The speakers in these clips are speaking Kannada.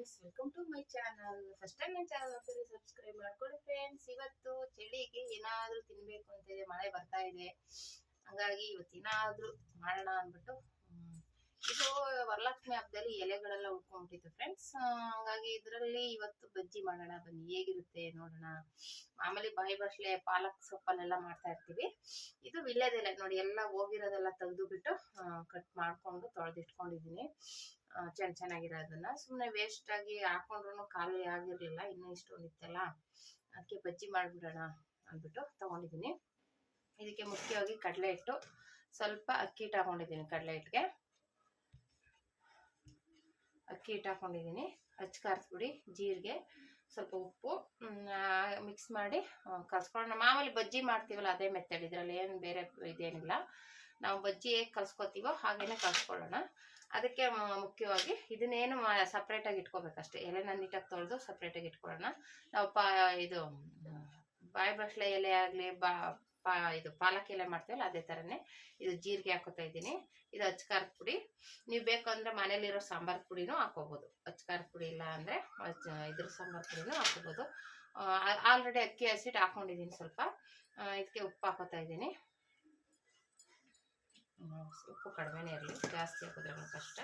Friends welcome to my channel first time ನನ್ನ ಚಾನಲ್ ಒಂದ್ಸರಿ ಸಬ್ಸ್ಕ್ರೈಬ್ ಮಾಡ್ಕೊಳ್ಳಿ ಫ್ರೆಂಡ್ಸ್ ಇವತ್ತು ಚಳಿಗೆ ಏನಾದ್ರೂ ತಿನ್ಬೇಕು ಅಂತ ಇದೆ, ಮಳೆ ಬರ್ತಾ ಇದೆ. ಹಂಗಾಗಿ ಇವತ್ತು ಏನಾದ್ರೂ ಮಾಡೋಣ ಅಂದ್ಬಿಟ್ಟು ಇದು ವರಲಕ್ಷ್ಮಿ ಹಬ್ಬದಲ್ಲಿ ಎಲೆಗಳೆಲ್ಲ ಉಳ್ಕೊಂಡ್ಬಿಟ್ಟಿತ್ತು ಫ್ರೆಂಡ್ಸ್ ಹಂಗಾಗಿ ಇದರಲ್ಲಿ ಇವತ್ತು ಬಜ್ಜಿ ಮಾಡೋಣ, ಬನ್ನಿ. ಹೇಗಿರುತ್ತೆ ನೋಡೋಣ. ಮಾಮೂಲಿ ಬಾಯಿ ಬಸ್ಲೆ ಪಾಲಕ್ ಸೊಪ್ಪಲ್ಲೆಲ್ಲ ಮಾಡ್ತಾ ಇರ್ತೀವಿ. ಇದು ವಿಳ್ಯದೆಲೆ ನೋಡಿ, ಎಲ್ಲ ಹೋಗಿರೋದೆಲ್ಲ ತೆಗೆದು ಬಿಟ್ಟು ಕಟ್ ಮಾಡ್ಕೊಂಡು ತೊಳೆದಿಟ್ಕೊಂಡಿದ್ದೀನಿ. ಚೆನ್ನ ಚೆನ್ನಾಗಿರೋದನ್ನ. ಸುಮ್ಮನೆ ವೇಸ್ಟ್ ಆಗಿ ಹಾಕೊಂಡ್ರು ಖಾಲಿ ಆಗಿರ್ಲಿಲ್ಲ, ಇನ್ನೂ ಇಷ್ಟೊಂದು ಇತ್ತಲ್ಲ ಅದಕ್ಕೆ ಬಜ್ಜಿ ಮಾಡಿಬಿಡೋಣ ಅಂದ್ಬಿಟ್ಟು ತಗೊಂಡಿದ್ದೀನಿ. ಇದಕ್ಕೆ ಮುಖ್ಯವಾಗಿ ಕಡಲೆ ಹಿಟ್ಟು ಸ್ವಲ್ಪ ಅಕ್ಕಿ ಹಿಟ್ಟು ಹಾಕೊಂಡಿದ್ದೀನಿ ಕಡಲೆ ಹಿಟ್ಟಿಗೆ ಅಕ್ಕಿ ಹಿಟ್ಟು ಹಾಕೊಂಡಿದ್ದೀನಿ. ಹಚ್ಚ ಪುಡಿ, ಜೀರಿಗೆ, ಸ್ವಲ್ಪ ಉಪ್ಪು ಮಿಕ್ಸ್ ಮಾಡಿ ಕಲ್ಸ್ಕೊಳ್ಳೋಣ. ಮಾಮೂಲಿ ಬಜ್ಜಿ ಮಾಡ್ತೀವಲ್ಲ, ಅದೇ ಮೆಥಡ್ ಇದರಲ್ಲಿ, ಏನು ಬೇರೆ ಇದೇನಿಲ್ಲ. ನಾವು ಬಜ್ಜಿ ಹೇಗೆ ಕಲ್ಸ್ಕೊತೀವೋ ಹಾಗೇನೆ ಕಲ್ಸ್ಕೊಳ್ಳೋಣ. ಅದಕ್ಕೆ ಮುಖ್ಯವಾಗಿ ಇದನ್ನೇನು ಸಪ್ರೇಟಾಗಿ ಇಟ್ಕೋಬೇಕಷ್ಟೇ. ಎಲೆನ ನೀಟಾಗಿ ತೊಳೆದು ಸಪ್ರೇಟಾಗಿ ಇಟ್ಕೊಳ್ಳೋಣ. ನಾವು ಪಾ, ಇದು, ಬಾಯಿ ಬಸ್ಲೆ ಎಲೆ ಆಗಲಿ, ಬಾ ಇದು ಪಾಲಕ್ ಎಲೆ ಮಾಡ್ತೀವಲ್ಲ ಅದೇ ಥರನೇ ಇದು ಜೀರಿಗೆ ಹಾಕೋತಾ ಇದ್ದೀನಿ. ಇದು ಅಚ್ಚಖಾರದ ಪುಡಿ. ನೀವು ಬೇಕು ಅಂದರೆ ಮನೇಲಿರೋ ಸಾಂಬಾರ್ ಪುಡಿನೂ ಹಾಕೋಬೋದು ಅಚ್ಚ ಖಾರದ ಪುಡಿ ಇಲ್ಲ ಅಂದರೆ ಇದ್ರ ಸಾಂಬಾರ್ ಪುಡಿನೂ ಹಾಕೋಬೋದು ಆಲ್ರೆಡಿ ಅಕ್ಕಿ ಹಸಿಟ್ಟು ಹಾಕೊಂಡಿದ್ದೀನಿ ಸ್ವಲ್ಪ. ಇದಕ್ಕೆ ಉಪ್ಪು ಹಾಕೋತಾ ಇದ್ದೀನಿ. ಉಪ್ಪು ಕಡಿಮೆನೇ ಇರಲಿ. ಜಾಸ್ತಿ ಹಾಕಿದ್ರೆ ಕಷ್ಟ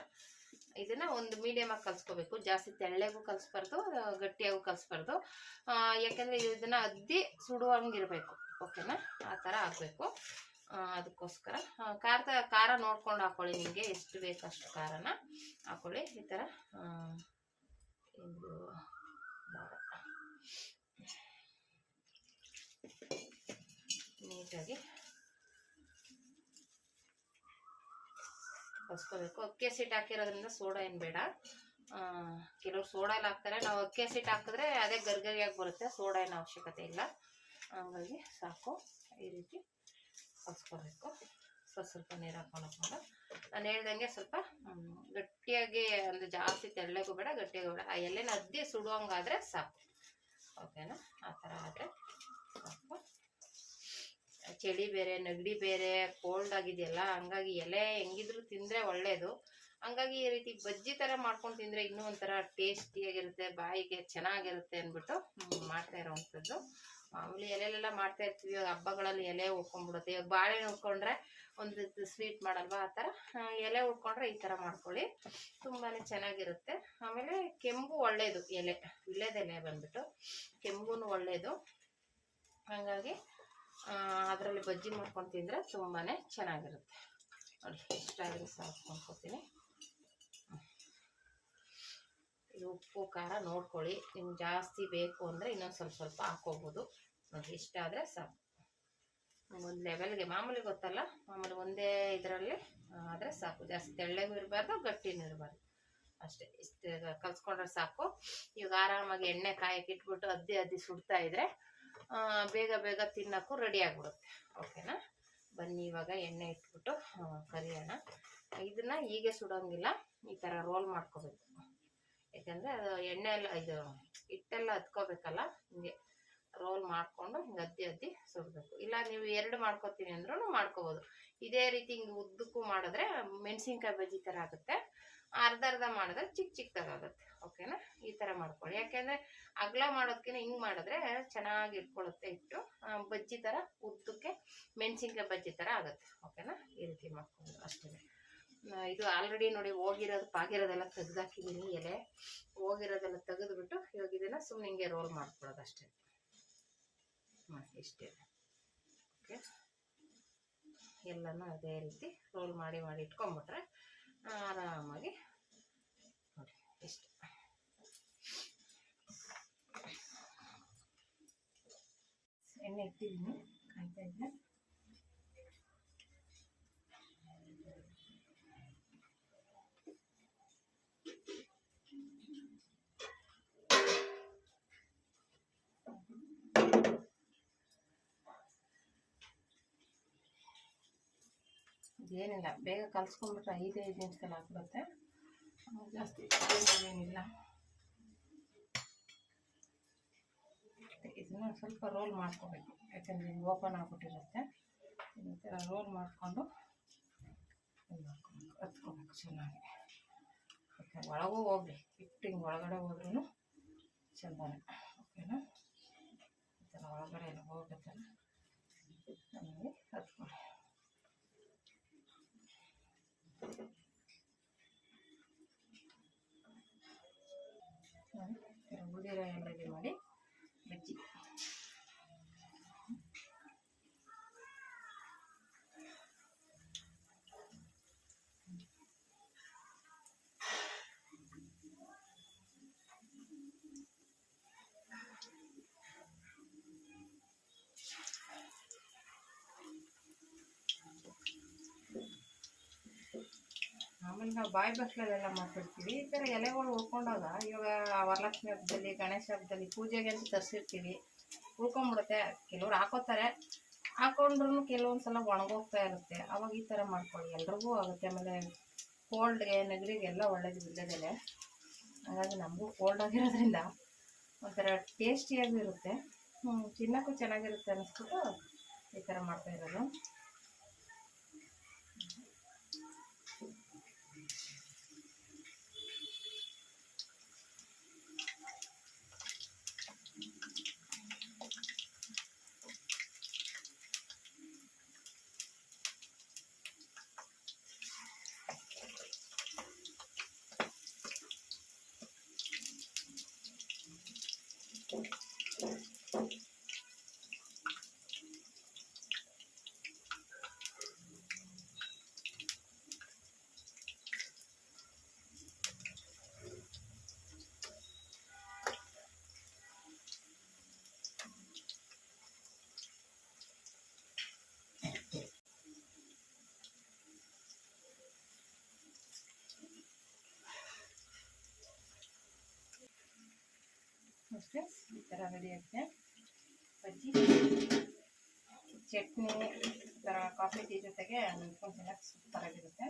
ಇದನ್ನ ಒಂದು ಮೀಡಿಯಮಾಗಿ ಕಲ್ಸ್ಕೋಬೇಕು. ಜಾಸ್ತಿ ತೆಳ್ಳಗೂ ಕಲಿಸ್ಬಾರ್ದು, ಗಟ್ಟಿಯಾಗೂ ಕಲಿಸ್ಬಾರ್ದು. ಯಾಕೆಂದ್ರೆ ಇದನ್ನ ಅದ್ದಿ ಸುಡುವಂಗಿರ್ಬೇಕು ಓಕೆನಾ ಆ ಥರ ಹಾಕಬೇಕು ಅದಕ್ಕೋಸ್ಕರ ಖಾರ ಖಾರ ನೋಡ್ಕೊಂಡು ಹಾಕೊಳ್ಳಿ ನಿಮಗೆ. ಎಷ್ಟು ಬೇಕು ಅಷ್ಟು ಖಾರನ ಹಾಕೊಳ್ಳಿ. ಈ ಥರ ಇದು. ನೀಟಾಗಿ ಕಸ್ಕೋಬೇಕು. ಅಕ್ಕಿ ಹಸಿಟ್ಟು ಹಾಕಿರೋದ್ರಿಂದ ಸೋಡಾ ಏನು ಬೇಡ. ಕೆಲವ್ರು ಸೋಡಾ ಎಲ್ಲ ಹಾಕ್ತಾರೆ. ನಾವು ಅಕ್ಕಿ ಹಸಿಟ್ಟು ಹಾಕಿದ್ರೆ ಅದೇ ಗರ್ಗರಿಯಾಗಿ ಬರುತ್ತೆ. ಸೋಡಾ ಏನು ಅವಶ್ಯಕತೆ ಇಲ್ಲ. ಹಂಗಾಗಿ ಸಾಕು. ಈ ರೀತಿ ಕಸ್ಕೋಬೇಕು. ಸ್ವಲ್ಪ ಸ್ವಲ್ಪ ನೀರು ಹಾಕೊಂಡು ನಾನು ಹೇಳ್ದಂಗೆ ಸ್ವಲ್ಪ ಗಟ್ಟಿಯಾಗಿ ಅಂದರೆ ಜಾಸ್ತಿ ತೆಳ್ಳಗೂ ಬೇಡ, ಗಟ್ಟಿಯಾಗೂ ಬೇಡ. ಆ ಎಲೆನ ಅದ್ದಿ ಸುಡುವಂಗಾದ್ರೆ ಸಾಕು. ಓಕೆನಾ ಆ ಥರ ಆದರೆ ಸಾಕು ಚಳಿ ಬೇರೆ, ನೆಗಡಿ ಬೇರೆ ಕೋಲ್ಡ್ ಆಗಿದೆಯಲ್ಲ, ಹಂಗಾಗಿ ಎಲೆ ಹೆಂಗಿದ್ರು ತಿಂದರೆ ಒಳ್ಳೇದು. ಹಂಗಾಗಿ ಈ ರೀತಿ ಬಜ್ಜಿ ಥರ ಮಾಡ್ಕೊಂಡು ತಿಂದರೆ ಇನ್ನೂ ಒಂಥರ ಟೇಸ್ಟಿಯಾಗಿರುತ್ತೆ ಬಾಯಿಗೆ ಚೆನ್ನಾಗಿರುತ್ತೆ ಅಂದ್ಬಿಟ್ಟು ಮಾಡ್ತಾ ಇರೋವಂಥದ್ದು. ಮಾಮೂಲಿ ಎಲೆಲೆಲ್ಲ ಮಾಡ್ತಾ ಇರ್ತೀವಿ, ಇವಾಗ ಹಬ್ಬಗಳಲ್ಲಿ ಎಲೆ ಉಳ್ಕೊಂಡ್ಬಿಡುತ್ತೆ. ಇವಾಗ ಬಾಳೆಹಣ್ಣು ಉಳ್ಕೊಂಡ್ರೆ ಒಂದು ಸ್ವೀಟ್ ಮಾಡಲ್ವಾ, ಆ ಥರ? ಎಲೆ ಉಳ್ಕೊಂಡ್ರೆ ಈ ಥರ ಮಾಡ್ಕೊಳ್ಳಿ. ತುಂಬಾ ಚೆನ್ನಾಗಿರುತ್ತೆ. ಆಮೇಲೆ ಕೆಂಪು ಒಳ್ಳೆಯದು ಎಲೆ ವಿಳ್ಯದೆಲೆ ಬಂದ್ಬಿಟ್ಟು. ಕೆಂಪುನು ಒಳ್ಳೆಯದು ಹಾಗಾಗಿ ಅದರಲ್ಲಿ ಬಜ್ಜಿ ಮಾಡ್ಕೊಂಡು ತಿಂದರೆ ತುಂಬಾ ಚೆನ್ನಾಗಿರುತ್ತೆ. ನೋಡಿ ಸಾಕು ಮಾಡ್ಕೊತೀನಿ ಇದು ಉಪ್ಪು, ಖಾರ ನೋಡ್ಕೊಳ್ಳಿ. ನಿಮ್ಗೆ ಜಾಸ್ತಿ ಬೇಕು ಅಂದರೆ ಇನ್ನೊಂದು ಸ್ವಲ್ಪ ಸ್ವಲ್ಪ ಹಾಕೋಬೋದು ನೋಡಿ ಇಷ್ಟ ಆದರೆ ಸಾಕು. ಒಂದು ಲೆವೆಲ್ಗೆ ಮಾಮೂಲಿ ಗೊತ್ತಲ್ಲ? ಮಾಮೂಲಿ ಒಂದೇ ಇದರಲ್ಲಿ ಆದರೆ ಸಾಕು. ಜಾಸ್ತಿ ತೆಳ್ಳಗೂ ಇರಬಾರ್ದು, ಗಟ್ಟಿನೂ ಇರಬಾರ್ದು. ಅಷ್ಟೇ, ಇಷ್ಟು, ಕಲ್ಸ್ಕೊಂಡ್ರೆ ಸಾಕು. ಇವಾಗ ಆರಾಮಾಗಿ ಎಣ್ಣೆ ಕಾಯಕ್ಕೆ ಇಟ್ಬಿಟ್ಟು ಅದ್ದಿ ಅದ್ದಿ ಸುಡ್ತಾ ಇದ್ರೆ ಬೇಗ ಬೇಗ ತಿನ್ನೋಕ್ಕೂ ರೆಡಿ ಆಗ್ಬಿಡುತ್ತೆ. ಓಕೆನಾ ಬನ್ನಿ, ಇವಾಗ ಎಣ್ಣೆ ಇಟ್ಬಿಟ್ಟು ಕರಿಯೋಣ. ಇದನ್ನ ಹೀಗೆ ಸುಡೋಂಗಿಲ್ಲ, ಈ ಥರ ರೋಲ್ ಮಾಡ್ಕೋಬೇಕು. ಯಾಕಂದರೆ ಅದು ಎಣ್ಣೆ ಎಲ್ಲ, ಇದು ಹಿಟ್ಟೆಲ್ಲ ಹತ್ಕೋಬೇಕಲ್ಲ, ಹಿಂಗೆ ರೋಲ್ ಮಾಡಿಕೊಂಡು ಹಿಂಗೆ ಅದ್ದಿ ಅದ್ದಿ ಸುಡಬೇಕು. ಇಲ್ಲ, ನೀವು ಎರಡು ಮಾಡ್ಕೊತೀನಿ ಅಂದ್ರೂ ಮಾಡ್ಕೋಬೋದು. ಇದೇ ರೀತಿ ಹಿಂಗೆ ಉದ್ದಕ್ಕೂ ಮಾಡಿದ್ರೆ ಮೆಣಸಿನ್ಕಾಯಿ ಬಜ್ಜಿ ಥರ ಆಗುತ್ತೆ. ಅರ್ಧ ಅರ್ಧ ಮಾಡಿದ್ರೆ ಚಿಕ್ಕ ಚಿಕ್ಕದಾಗುತ್ತೆ ಓಕೆನಾ ಈ ಥರ ಮಾಡ್ಕೊಳ್ಳಿ. ಯಾಕೆಂದರೆ ಅಗಲ ಮಾಡೋದಕ್ಕಿಂತ ಹಿಂಗೆ ಮಾಡಿದ್ರೆ ಚೆನ್ನಾಗಿ ಇಟ್ಕೊಳ್ಳುತ್ತೆ ಇಟ್ಟು ಬಜ್ಜಿ ಥರ ಉದ್ದಕ್ಕೆ ಮೆಣಸಿನ್ಕಾಯಿ ಬಜ್ಜಿ ಥರ ಆಗುತ್ತೆ ಓಕೆನಾ ಈ ರೀತಿ ಮಾಡ್ಕೊಂಡು ಅಷ್ಟೇ. ಇದು ಆಲ್ರೆಡಿ ನೋಡಿ ಹೋಗಿರೋದು, ಪಾಗಿರೋದೆಲ್ಲ ತೆಗ್ದಾಕಿದ್ದೀನಿ ಎಲೆ. ಹೋಗಿರೋದೆಲ್ಲ ತೆಗೆದ್ಬಿಟ್ಟು ಇವಾಗ ಇದನ್ನು ಸುಮ್ಮನೆ ಹಿಂಗೆ ರೋಲ್ ಮಾಡ್ಕೊಳ್ಳೋದು ಅಷ್ಟೇ. ಹಾಂ ಇಷ್ಟೇ. ಓಕೆ ಎಲ್ಲನೂ ಅದೇ ರೀತಿ ರೋಲ್ ಮಾಡಿ ಮಾಡಿ ಇಟ್ಕೊಂಬಿಟ್ರೆ ಆರಾಮಾಗಿ ನೋಡಿ ಇಷ್ಟು ಎಣ್ಣೆ ಇಟ್ಟಿದ್ದೀನಿ ಕಾಯ್ತಾ ಇದೆ ಇದೇನಿಲ್ಲ ಬೇಗ ಕಲಿಸ್ಕೊಂಡ್ಬಿಟ್ರೆ ಐದು ಐದು ನಿಮಿಷದಲ್ಲಿ ಆಗ್ಬಿಡುತ್ತೆ. ಜಾಸ್ತಿ ಏನಿಲ್ಲ. ಇದನ್ನ ಸ್ವಲ್ಪ ರೋಲ್ ಮಾಡ್ಕೋಬೇಕು, ಯಾಕಂದರೆ ಇದು ಓಪನ್ ಆಗ್ಬಿಟ್ಟಿರುತ್ತೆ. ಈ ಥರ ರೋಲ್ ಮಾಡಿಕೊಂಡು ಮಾಡ್ಕೊಬೇಕು, ಹತ್ಕೋಬೇಕು ಚೆನ್ನಾಗಿ. ಓಕೆ, ಒಳಗೂ ಹೋಗ್ಲಿ ಇಟ್ಟು ಹಿಂಗೆ ಒಳಗಡೆ ಹೋದ್ರೂ ಚೆಂದಾನೆ, ಓಕೆನಾ? ಈ ಥರ ಒಳಗಡೆ ಎಲ್ಲ ಹೋಗ್ಬೇಕಲ್ಲ ನಮಗೆ ಹತ್ಕೊಳ್ಳಿ. ಆಮೇಲೆ ನಾವು ಬಾಯಿ ಬಸ್ಲಲ್ಲೆಲ್ಲ ಮಾಡ್ತಿರ್ತೀವಿ ಈ ಥರ ಎಲೆಗಳು ಉಳ್ಕೊಂಡಾಗ ಇವಾಗ ವರಲಕ್ಷ್ಮಿ ಹಬ್ಬದಲ್ಲಿ, ಗಣೇಶ ಹಬ್ಬದಲ್ಲಿ ಪೂಜೆಗೆ ಅಂತ ತರಿಸಿರ್ತೀವಿ. ಉಳ್ಕೊಂಬಿಡುತ್ತೆ. ಕೆಲವ್ರು ಹಾಕೋತಾರೆ. ಹಾಕೊಂಡ್ರು ಕೆಲವೊಂದು ಸಲ ಒಣಗೋಗ್ತಾ ಇರುತ್ತೆ. ಅವಾಗ ಈ ಥರ ಮಾಡ್ಕೊಳ್ಳಿ. ಎಲ್ರಿಗೂ ಆಗುತ್ತೆ. ಆಮೇಲೆ ಕೋಲ್ಡ್ಗೆ ನೆಗಡಿಗೆಲ್ಲ ಒಳ್ಳೇದು ಬಿದ್ದದೆಲೆ ಹಾಗಾಗಿ ನಮಗೂ ಕೋಲ್ಡ್ ಆಗಿರೋದ್ರಿಂದ ಒಂಥರ ಟೇಸ್ಟಿಯಾಗೂ ಇರುತ್ತೆ. ತಿನ್ನೋಕ್ಕೂ ಚೆನ್ನಾಗಿರುತ್ತೆ ಅನ್ನಿಸ್ಬಿಟ್ಟು ಈ ಥರ ಮಾಡ್ತಾ ಇರೋದು. ಅಷ್ಟೇ ಈ ಥರ ರೆಡಿ ಆಗುತ್ತೆ ಬಜ್ಜಿ, ಚಟ್ನಿ, ಈ ಥರ ಕಾಫಿ ಟೀ ಜೊತೆಗೆ ನಿಂತ್ಕೊಂಡು ಆಗಿರುತ್ತೆ. ಸೂಪರಾಗಿರುತ್ತೆ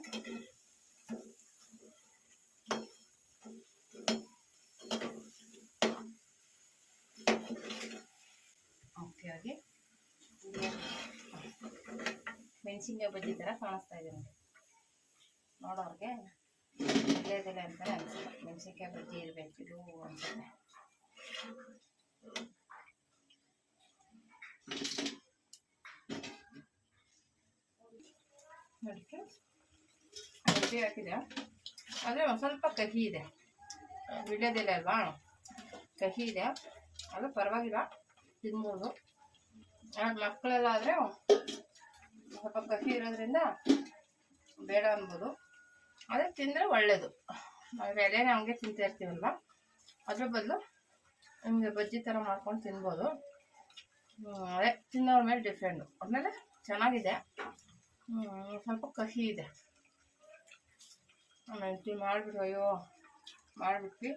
ಆಗಿ ಮೆಣಸಿನ್ಕಾಯಿ ಬಜ್ಜಿ ಥರ ಕಾಣಿಸ್ತಾ ಇದೆ ನೋಡಿ ನೋಡೋರಿಗೆ ಇಲ್ಲೇ ಅಂತಾರೆ ಅನ್ಸಲ್ಲ ಮೆಣಸಿನ್ಕಾಯಿ ಬಜ್ಜಿ ಇರಬೇಕು ಇದು ಅನ್ಸುತ್ತೆ ಬಜ್ಜಿ ಹಾಕಿದೆ ಆದರೆ ಒಂದು ಸ್ವಲ್ಪ ಕಹಿ ಇದೆ. ಬಿಡೋದಿಲ್ಲ ಅಲ್ವಾ? ಕಹಿ ಇದೆ. ಅದು ಪರವಾಗಿಲ್ಲ. ತಿನ್ಬೋದು. ಆದ್ರೆ ಮಕ್ಕಳೆಲ್ಲ ಆದರೆ ಸ್ವಲ್ಪ ಕಹಿ ಇರೋದ್ರಿಂದ ಬೇಡ ಅನ್ಬೋದು. ಅದೇ ತಿಂದರೆ ಒಳ್ಳೆಯದು ನಾವು ಎಲೆನ ಹಂಗೆ ತಿಂತಾ ಇರ್ತೀವಲ್ವ? ಅದ್ರ ಬದಲು ನಿಮಗೆ ಬಜ್ಜಿ ಥರ ಮಾಡ್ಕೊಂಡು ತಿನ್ಬೋದು. ಅದೇ ತಿನ್ನೋರ ಮೇಲೆ ಡಿಫ್ರೆಂಡು ಆಮೇಲೆ ಚೆನ್ನಾಗಿದೆ. ಸ್ವಲ್ಪ ಕಹಿ ಇದೆ. ಆಮೇಲೆ ಮಾಡಿಬಿಟ್ಟು ಅಯ್ಯೋ ಮಾಡಿಬಿಟ್ಟು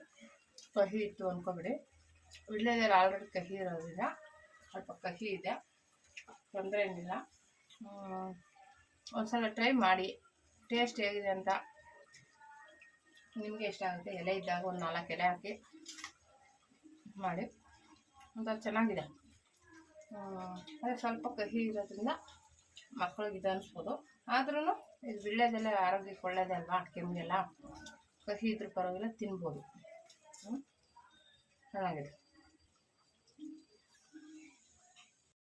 ಕಹಿ ಇತ್ತು ಅಂದ್ಕೊಬಿಡಿ ವಿಳ್ಯದೆಲ್ಲ ಆಲ್ರೆಡಿ ಕಹಿ ಇರೋದಿಲ್ಲ ಸ್ವಲ್ಪ ಕಹಿ ಇದೆ. ತೊಂದರೆ ಏನಿಲ್ಲ. ಒಂದ್ಸಲ ಟ್ರೈ ಮಾಡಿ. ಟೇಸ್ಟ್ ಹೇಗಿದೆ ಅಂತ ನಿಮಗೆ ಇಷ್ಟ ಆಗುತ್ತೆ. ಎಲೆ ಇದ್ದಾಗ ಒಂದು ನಾಲ್ಕು ಎಲೆ ಹಾಕಿ. ಮಾಡಿ. ಒಂಥರ ಚೆನ್ನಾಗಿದೆ. ಅಂದರೆ ಅದೇ ಸ್ವಲ್ಪ ಕಹಿ ಇರೋದ್ರಿಂದ ಮಕ್ಕಳಿಗೆ ಇದು ಅನಿಸ್ಬೋದು. ಆದ್ರೂ ಇದು ವಿಳ್ಯದೆಲ್ಲ ಆರೋಗ್ಯಕ್ಕೆ ಅಲ್ವಾ? ಕೆಮ್ಮಿಗೆಲ್ಲ? ಕಹಿ ಇದ್ರೂ ಪರವಾಗಿಲ್ಲ, ತಿನ್ಬೋದು? ಚೆನ್ನಾಗಿದೆ.